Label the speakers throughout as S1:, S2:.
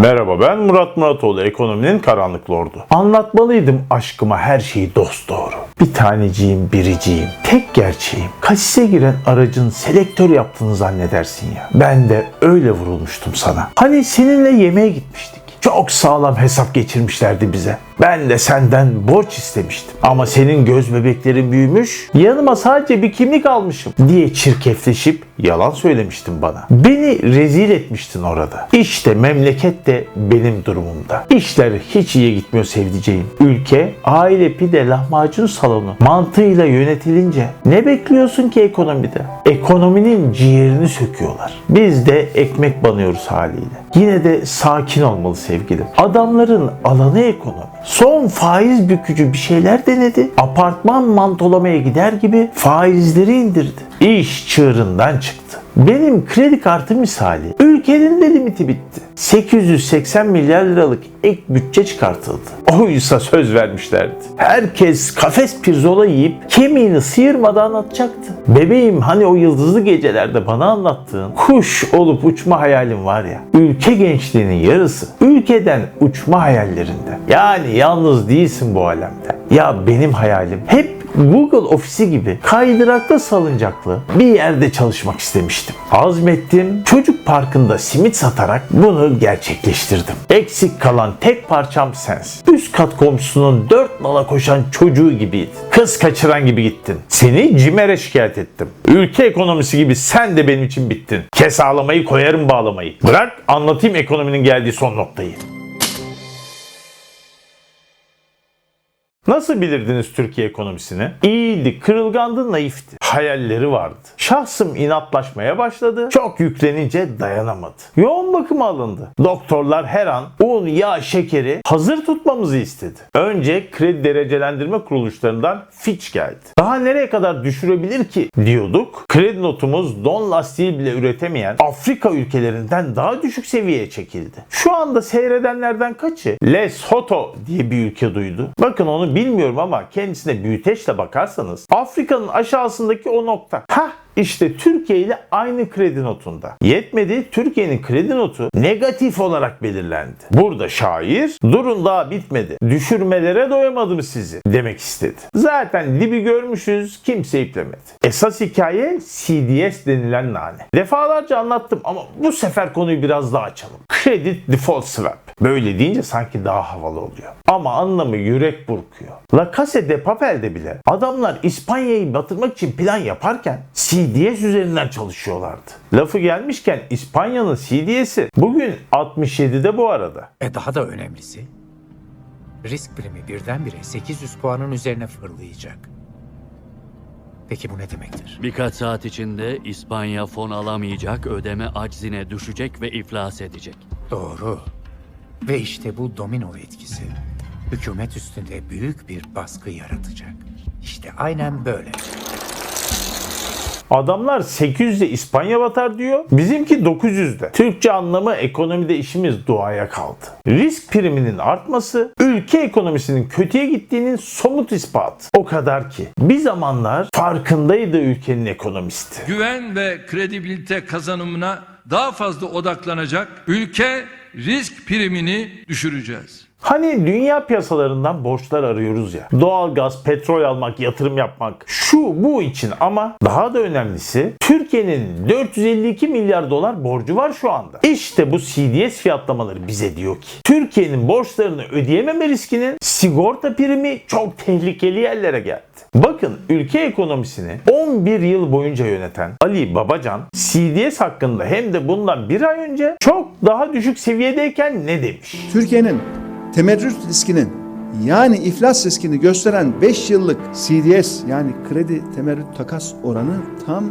S1: Merhaba ben Murat Muratoğlu ekonominin karanlık lordu. Anlatmalıydım aşkıma her şeyi dost doğru. Bir taneciğim biriciğim. Tek gerçeğim. Kasise giren aracın selektör yaptığını zannedersin ya. Ben de öyle vurulmuştum sana. Hani seninle yemeğe gitmiştik. Çok sağlam hesap geçirmişlerdi bize. Ben de senden borç istemiştim. Ama senin göz bebeklerin büyümüş, yanıma sadece bir kimlik almışım diye çirkefleşip yalan söylemiştin bana. Beni rezil etmiştin orada. İşte memleket de benim durumumda. İşler hiç iyi gitmiyor sevdiceğim. Ülke aile pide lahmacun salonu mantığıyla yönetilince ne bekliyorsun ki ekonomide? Ekonominin ciğerini söküyorlar. Biz de ekmek banıyoruz haliyle. Yine de sakin olmalı sevgilim. Adamların alanı ekonomi. Son faiz bükücü bir şeyler denedi. Apartman mantolamaya gider gibi faizleri indirdi. İş çığırından çıktı. Benim kredi kartı misali ülkenin de limiti bitti. 880 milyar liralık ek bütçe çıkartıldı. Oysa söz vermişlerdi. Herkes kafes pirzola yiyip kemiğini sıyırmadan atacaktı. Bebeğim hani o yıldızlı gecelerde bana anlattığın kuş olup uçma hayalim var ya. Ülke gençliğinin yarısı ülkeden uçma hayallerinde. Yani yalnız değilsin bu alemde. Ya benim hayalim hep Google ofisi gibi kaydırakta salıncaklı bir yerde çalışmak istemiştim. Azmettim, çocuk parkında simit satarak bunu gerçekleştirdim. Eksik kalan tek parçam sensin. Üst kat komşusunun dört nala koşan çocuğu gibiydin. Kız kaçıran gibi gittin. Seni CİMER'e şikayet ettim. Ülke ekonomisi gibi sen de benim için bittin. Kes ağlamayı koyarım bağlamayı. Bırak anlatayım ekonominin geldiği son noktayı. Nasıl bilirdiniz Türkiye ekonomisini? İyiydi, kırılgandı, naifti. Hayalleri vardı. Şahsım inatlaşmaya başladı. Çok yüklenince dayanamadı. Yoğun bakıma alındı. Doktorlar her an un, yağ, şekeri hazır tutmamızı istedi. Önce kredi derecelendirme kuruluşlarından Fitch geldi. Daha nereye kadar düşürebilir ki diyorduk. Kredi notumuz don lastiği bile üretemeyen Afrika ülkelerinden daha düşük seviyeye çekildi. Şu anda seyredenlerden kaçı Lesotho diye bir ülke duydu? Bakın onu bilmiyorum ama kendisine büyüteçle bakarsanız Afrika'nın aşağısındaki o nokta. Hah işte Türkiye ile aynı kredi notunda. Yetmedi Türkiye'nin kredi notu negatif olarak belirlendi. Burada şair durun daha bitmedi. Düşürmelere doyamadım sizi demek istedi. Zaten dibi görmüşüz kimse iplemedi. Esas hikaye CDS denilen nane. Defalarca anlattım ama bu sefer konuyu biraz daha açalım. Credit Default Swap. Böyle deyince sanki daha havalı oluyor. Ama anlamı yürek burkuyor. La Casa de Papel'de bile adamlar İspanya'yı batırmak için plan yaparken CDS üzerinden çalışıyorlardı. Lafı gelmişken İspanya'nın CDS'i bugün 67'de bu arada.
S2: E daha da önemlisi, risk primi birdenbire 800 puanın üzerine fırlayacak. Peki bu ne demektir?
S3: Birkaç saat içinde İspanya fon alamayacak, ödeme aczine düşecek ve iflas edecek.
S2: Doğru. Ve işte bu domino etkisi hükümet üstünde büyük bir baskı yaratacak. İşte aynen böyle.
S1: Adamlar 800'de İspanya batar diyor. Bizimki 900'de. Türkçe anlamı ekonomide işimiz duaya kaldı. Risk priminin artması ülke ekonomisinin kötüye gittiğinin somut ispatı. O kadar ki bir zamanlar farkındaydı ülkenin ekonomisti.
S4: güven ve kredibilite kazanımına daha fazla odaklanacak ülke risk primini düşüreceğiz.
S1: Hani dünya piyasalarından borçlar arıyoruz ya. Doğalgaz, petrol almak, yatırım yapmak. Şu bu için ama daha da önemlisi Türkiye'nin 452 milyar dolar borcu var şu anda. İşte bu CDS fiyatlamaları bize diyor ki Türkiye'nin borçlarını ödeyememe riskinin sigorta primi çok tehlikeli yerlere geldi. Bakın ülke ekonomisini 11 yıl boyunca yöneten Ali Babacan CDS hakkında hem de bundan bir ay önce çok daha düşük seviyedeyken ne demiş?
S5: Türkiye'nin temerrüt riskinin yani iflas riskini gösteren 5 yıllık CDS yani kredi temerrüt takas oranı tam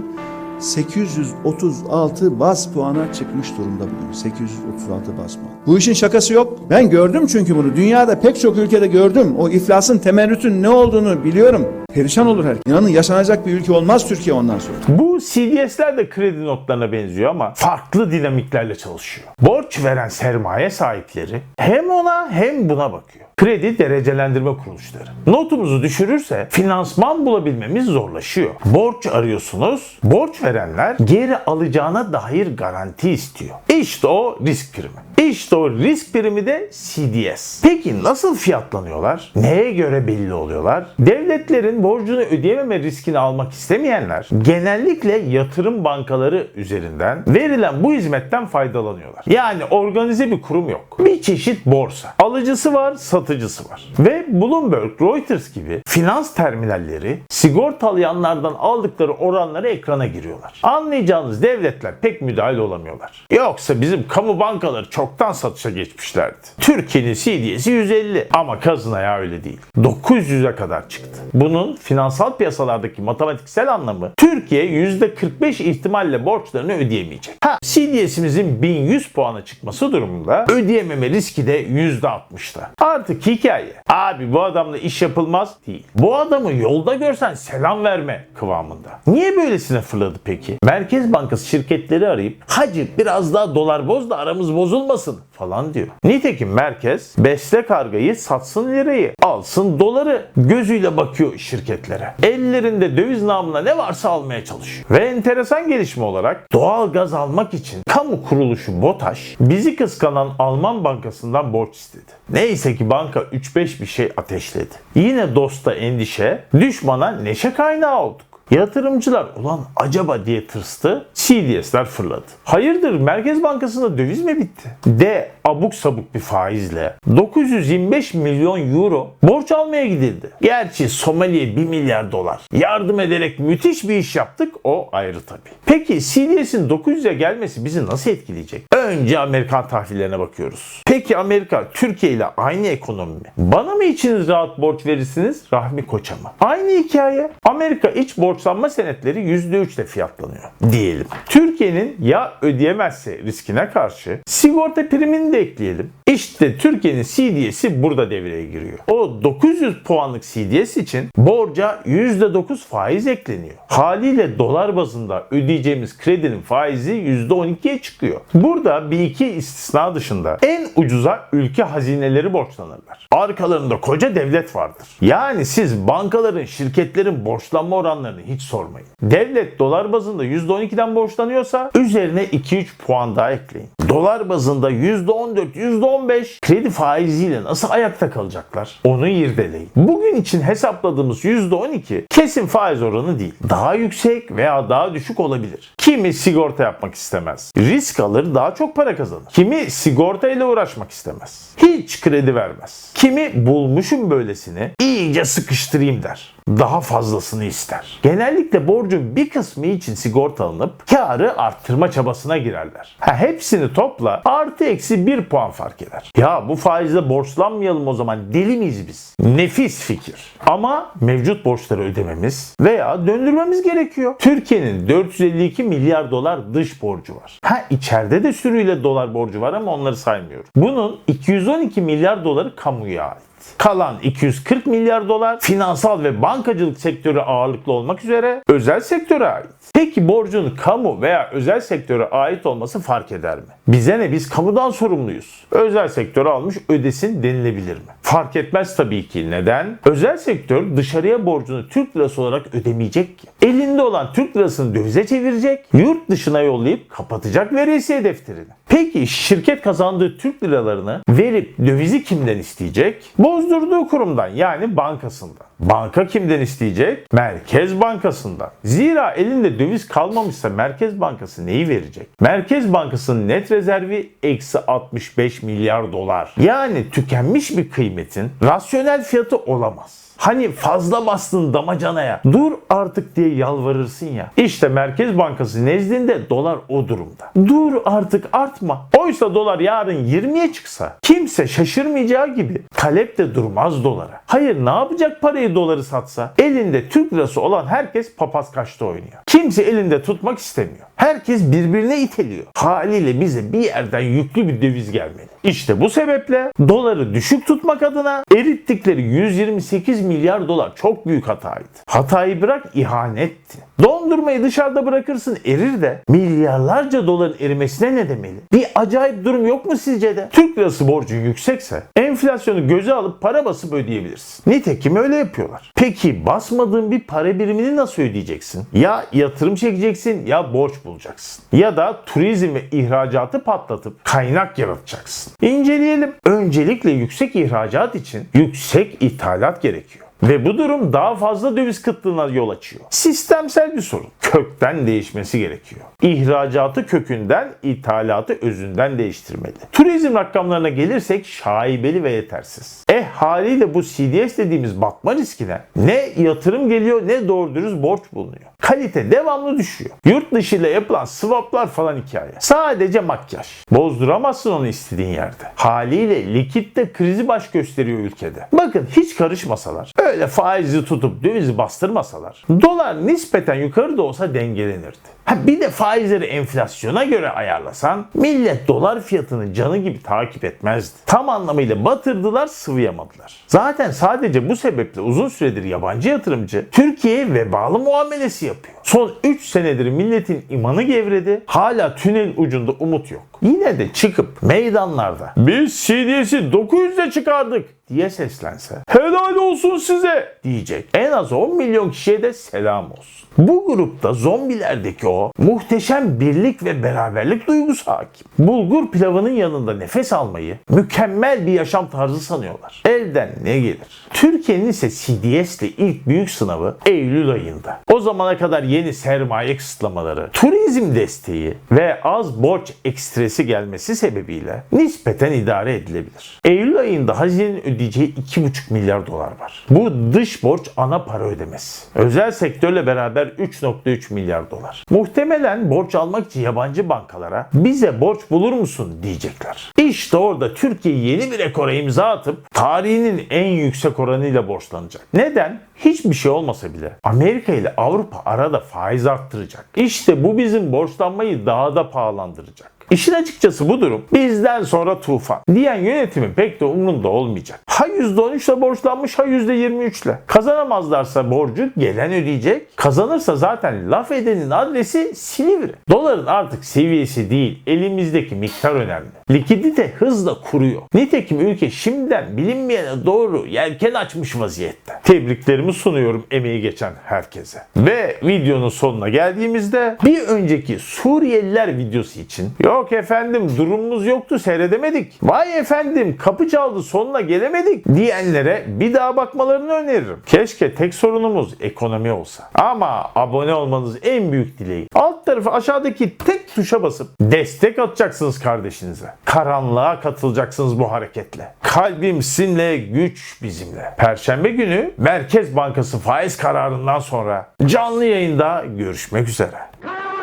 S5: 836 bas puana çıkmış durumda bugün. 836 bas puan. Bu işin şakası yok. Ben gördüm çünkü bunu. Dünyada pek çok ülkede gördüm. O iflasın temerrütün ne olduğunu biliyorum. Perişan olur herkes. İnanın yaşanacak bir ülke olmaz Türkiye ondan sonra.
S1: Bu CDS'ler de kredi notlarına benziyor ama farklı dinamiklerle çalışıyor. Borç veren sermaye sahipleri hem ona hem buna bakıyor. Kredi derecelendirme kuruluşları. Notumuzu düşürürse finansman bulabilmemiz zorlaşıyor. Borç arıyorsunuz, borç verenler geri alacağına dair garanti istiyor. İşte o risk primi. İşte o risk primi de CDS. Peki nasıl fiyatlanıyorlar? Neye göre belli oluyorlar? Devletlerin borcunu ödeyememe riskini almak istemeyenler genellikle yatırım bankaları üzerinden verilen bu hizmetten faydalanıyorlar. Yani organize bir kurum yok. Bir çeşit borsa. Alıcısı var, satıcısı var. Ve Bloomberg, Reuters gibi finans terminalleri sigortalayanlardan aldıkları oranları ekrana giriyorlar. Anlayacağınız devletler pek müdahale olamıyorlar. Yoksa bizim kamu bankaları çoktan satışa geçmişlerdi. Türkiye'nin CDS'i 150 ama kazınaya öyle değil. 900'e kadar çıktı. Bunun finansal piyasalardaki matematiksel anlamı Türkiye %45 ihtimalle borçlarını ödeyemeyecek. Ha CDS'imizin 1100 puana çıkması durumunda ödeyememe riski de %60'da. Artık hikaye. Abi bu adamla iş yapılmaz değil. Bu adamı yolda görsen selam verme kıvamında. Niye böylesine fırladı peki? Merkez Bankası şirketleri arayıp hacı biraz daha dolar boz da aramız bozulmasın falan diyor. Nitekim merkez besle kargayı satsın lirayı alsın doları gözüyle bakıyor şirketlere. Ellerinde döviz namına ne varsa almaya çalışıyor. Ve enteresan gelişme olarak doğal gaz almak için kamu kuruluşu BOTAŞ bizi kıskanan Alman bankasından borç istedi. Neyse ki banka 3-5 bir şey ateşledi. Yine dosta endişe, düşmana neşe kaynağı olduk. Yatırımcılar ulan acaba diye tırstı. CDS'ler fırladı. Hayırdır Merkez Bankası'nda döviz mi bitti? D abuk sabuk bir faizle 925 milyon euro borç almaya gidildi. Gerçi Somali'ye 1 milyar dolar yardım ederek müthiş bir iş yaptık o ayrı tabii. Peki CDS'in 900'e gelmesi bizi nasıl etkileyecek? Önce Amerikan tahvillerine bakıyoruz. Peki Amerika Türkiye ile aynı ekonomi mi? Bana mı içiniz rahat borç verirsiniz Rahmi Koç'a mı? Aynı hikaye. Amerika iç borçlanma senetleri %3 ile fiyatlanıyor diyelim. Türkiye'nin ya ödeyemezse riskine karşı sigorta primini de ekleyelim. İşte Türkiye'nin CDS'i burada devreye giriyor. O 900 puanlık CDS için borca %9 faiz ekleniyor. Haliyle dolar bazında ödeyeceğimiz kredinin faizi %12'ye çıkıyor. Burada bir iki istisna dışında en ucuza ülke hazineleri borçlanırlar. Arkalarında koca devlet vardır. Yani siz bankaların, şirketlerin borçlanma oranlarını hiç sormayın. Devlet dolar bazında %12'den borçlanıyorsa üzerine 2-3 puan daha ekleyin. Dolar bazında %14, %15 kredi faiziyle nasıl ayakta kalacaklar? Onu irdeleyin. Bugün için hesapladığımız %12 kesin faiz oranı değil. Daha yüksek veya daha düşük olabilir. Kimi sigorta yapmak istemez. Risk alır daha çok para kazanır. Kimi sigorta ile uğraşmak istemez. Hiç kredi vermez. Kimi bulmuşum böylesini iyice sıkıştırayım der. Daha fazlasını ister. Genellikle borcun bir kısmı için sigorta alınıp karı arttırma çabasına girerler. Ha, hepsini topla artı eksi bir puan fark eder. Ya bu faizle borçlanmayalım o zaman deli miyiz biz? Nefis fikir. Ama mevcut borçları ödememiz veya döndürmemiz gerekiyor. Türkiye'nin 452 milyar dolar dış borcu var. Ha içeride de sürüyle dolar borcu var ama onları saymıyorum. Bunun 212 milyar doları kamuya ait. Kalan 240 milyar dolar finansal ve bankacılık sektörü ağırlıklı olmak üzere özel sektöre ait. Peki borcun kamu veya özel sektöre ait olması fark eder mi? Bize ne biz kamudan sorumluyuz. Özel sektöre almış ödesin denilebilir mi? Fark etmez tabii ki. Neden? Özel sektör dışarıya borcunu Türk lirası olarak ödemeyecek ki. Elinde olan Türk lirasını dövize çevirecek, yurt dışına yollayıp kapatacak veresiye defterini. Peki şirket kazandığı Türk liralarını verip dövizi kimden isteyecek? Bozdurduğu kurumdan yani bankasından. Banka kimden isteyecek? Merkez Bankası'ndan. Zira elinde döviz kalmamışsa Merkez Bankası neyi verecek? Merkez Bankası'nın net rezervi eksi 65 milyar dolar. Yani tükenmiş bir kıymetin rasyonel fiyatı olamaz. Hani fazla bastın damacanaya dur artık diye yalvarırsın ya. İşte Merkez Bankası nezdinde dolar o durumda. Dur artık artma. Oysa dolar yarın 20'ye çıksa kimse şaşırmayacağı gibi talep de durmaz dolara. Hayır ne yapacak parayı doları satsa? Elinde Türk lirası olan herkes papaz kaçta oynuyor. Kimse elinde tutmak istemiyor. Herkes birbirine iteliyor. Haliyle bize bir yerden yüklü bir döviz gelmeli. İşte bu sebeple doları düşük tutmak adına erittikleri 128 milyar dolar çok büyük hataydı. Hatayı bırak ihanetti. Dondurmayı dışarıda bırakırsın erir de milyarlarca doların erimesine ne demeli? Bir acayip durum yok mu sizce de? Türk lirası borcu yüksekse enflasyonu göze alıp para basıp ödeyebilirsin. Nitekim öyle yapıyorlar. Peki basmadığın bir para birimini nasıl ödeyeceksin? Ya yatırım çekeceksin ya borç bulacaksın. Ya da turizm ve ihracatı patlatıp kaynak yaratacaksın. İnceleyelim. Öncelikle yüksek ihracat için yüksek ithalat gerekiyor. Ve bu durum daha fazla döviz kıtlığına yol açıyor. Sistemsel bir sorun. Kökten değişmesi gerekiyor. İhracatı kökünden, ithalatı özünden değiştirmeli. Turizm rakamlarına gelirsek şaibeli ve yetersiz. E haliyle bu CDS dediğimiz batma riskine ne yatırım geliyor ne doğru dürüst borç bulunuyor. Kalite devamlı düşüyor. Yurt dışı ile yapılan swaplar falan hikaye. Sadece makyaj. Bozduramazsın onu istediğin yerde. Haliyle likitte krizi baş gösteriyor ülkede. Bakın hiç karışmasalar, öyle faizi tutup dövizi bastırmasalar, dolar nispeten yukarı da olsa dengelenirdi. Ha bir de faizleri enflasyona göre ayarlasan millet dolar fiyatını canı gibi takip etmezdi. Tam anlamıyla batırdılar sıvıyamadılar. Zaten sadece bu sebeple uzun süredir yabancı yatırımcı Türkiye'ye vebalı muamelesi yapıyor. Son 3 senedir milletin imanı gevredi. Hala tünel ucunda umut yok. Yine de çıkıp meydanlarda biz CDS'i 900'e çıkardık diye seslense helal olsun size diyecek. En az 10 milyon kişiye de selam olsun. Bu grupta zombilerdeki o muhteşem birlik ve beraberlik duygusu hakim. Bulgur pilavının yanında nefes almayı mükemmel bir yaşam tarzı sanıyorlar. Elden ne gelir? Türkiye'nin ise CDS ile ilk büyük sınavı Eylül ayında. O zamana kadar yeni sermaye kısıtlamaları, turizm desteği ve az borç ekstresi gelmesi sebebiyle nispeten idare edilebilir. Eylül ayında hazinenin ödeyeceği 2,5 milyar dolar var. Bu dış borç ana para ödemesi. Özel sektörle beraber 3,3 milyar dolar. Muhtemelen borç almak için yabancı bankalara bize borç bulur musun diyecekler. İşte orada Türkiye yeni bir rekora imza atıp tarihinin en yüksek oranıyla borçlanacak. Neden? Hiçbir şey olmasa bile Amerika ile Avrupa arada faiz arttıracak. İşte bu bizim borçlanmayı daha da pahalandıracak. İşin açıkçası bu durum bizden sonra tufan diyen yönetimin pek de umrunda olmayacak. Ha %13 ile borçlanmış ha %23 ile. Kazanamazlarsa borcu gelen ödeyecek. Kazanırsa zaten laf edenin adresi Silivri. Doların artık seviyesi değil elimizdeki miktar önemli. Likidite hızla kuruyor. Nitekim ülke şimdiden bilinmeyene doğru yelken açmış vaziyette. Tebriklerimi sunuyorum emeği geçen herkese. Ve videonun sonuna geldiğimizde bir önceki Suriyeliler videosu için yok efendim durumumuz yoktu seyredemedik. Vay efendim kapı çaldı sonuna gelemedik diyenlere bir daha bakmalarını öneririm. Keşke tek sorunumuz ekonomi olsa. Ama abone olmanız en büyük dileği. Alt tarafı aşağıdaki tek tuşa basıp destek atacaksınız kardeşinize. Karanlığa katılacaksınız bu hareketle. Kalbim sizinle, güç bizimle. Perşembe günü Merkez Bankası faiz kararından sonra canlı yayında görüşmek üzere.
S6: Karanlık